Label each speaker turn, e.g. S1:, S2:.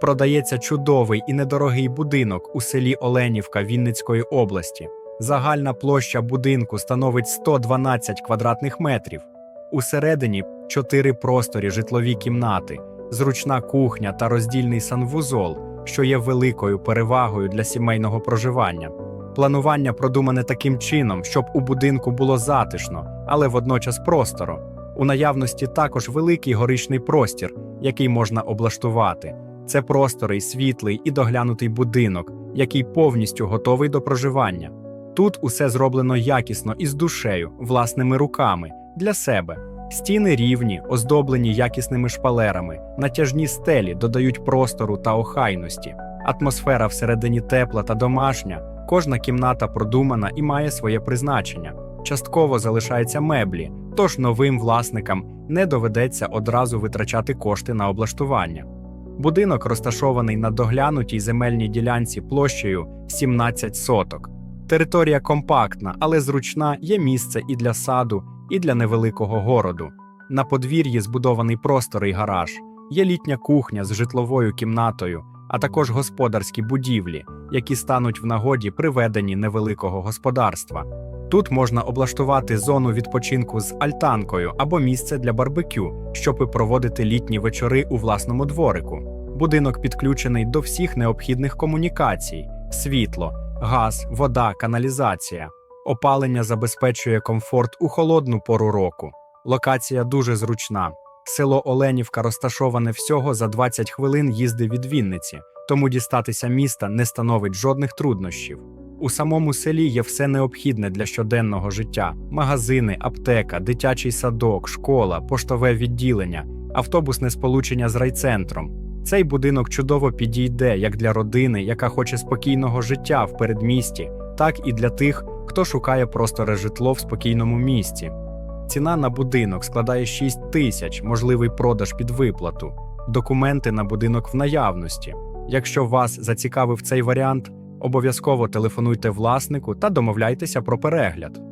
S1: Продається чудовий і недорогий будинок у селі Оленівка Вінницької області. Загальна площа будинку становить 112 квадратних метрів. Усередині чотири просторі житлові кімнати, зручна кухня та роздільний санвузол, що є великою перевагою для сімейного проживання. Планування продумане таким чином, щоб у будинку було затишно, але водночас просторо. У наявності також великий горичний простір, який можна облаштувати. Це просторий, світлий і доглянутий будинок, який повністю готовий до проживання. Тут усе зроблено якісно і з душею, власними руками, для себе. Стіни рівні, оздоблені якісними шпалерами, натяжні стелі додають простору та охайності. Атмосфера всередині тепла та домашня, кожна кімната продумана і має своє призначення. Частково залишаються меблі, тож новим власникам не доведеться одразу витрачати кошти на облаштування. Будинок розташований на доглянутій земельній ділянці площею 17 соток. Територія компактна, але зручна, є місце і для саду, і для невеликого городу. На подвір'ї збудований просторий гараж, є літня кухня з житловою кімнатою, а також господарські будівлі, які стануть в нагоді при веденні невеликого господарства. Тут можна облаштувати зону відпочинку з альтанкою або місце для барбекю, щоб проводити літні вечори у власному дворику. Будинок підключений до всіх необхідних комунікацій: світло, газ, вода, каналізація. Опалення забезпечує комфорт у холодну пору року. Локація дуже зручна. Село Оленівка розташоване всього за 20 хвилин їзди від Вінниці, тому дістатися міста не становить жодних труднощів. У самому селі є все необхідне для щоденного життя: магазини, аптека, дитячий садок, школа, поштове відділення, автобусне сполучення з райцентром. Цей будинок чудово підійде як для родини, яка хоче спокійного життя в передмісті, так і для тих, хто шукає просторе житло в спокійному місці. Ціна на будинок складає 6 тисяч, можливий продаж під виплату. Документи на будинок в наявності. Якщо вас зацікавив цей варіант, обов'язково телефонуйте власнику та домовляйтеся про перегляд.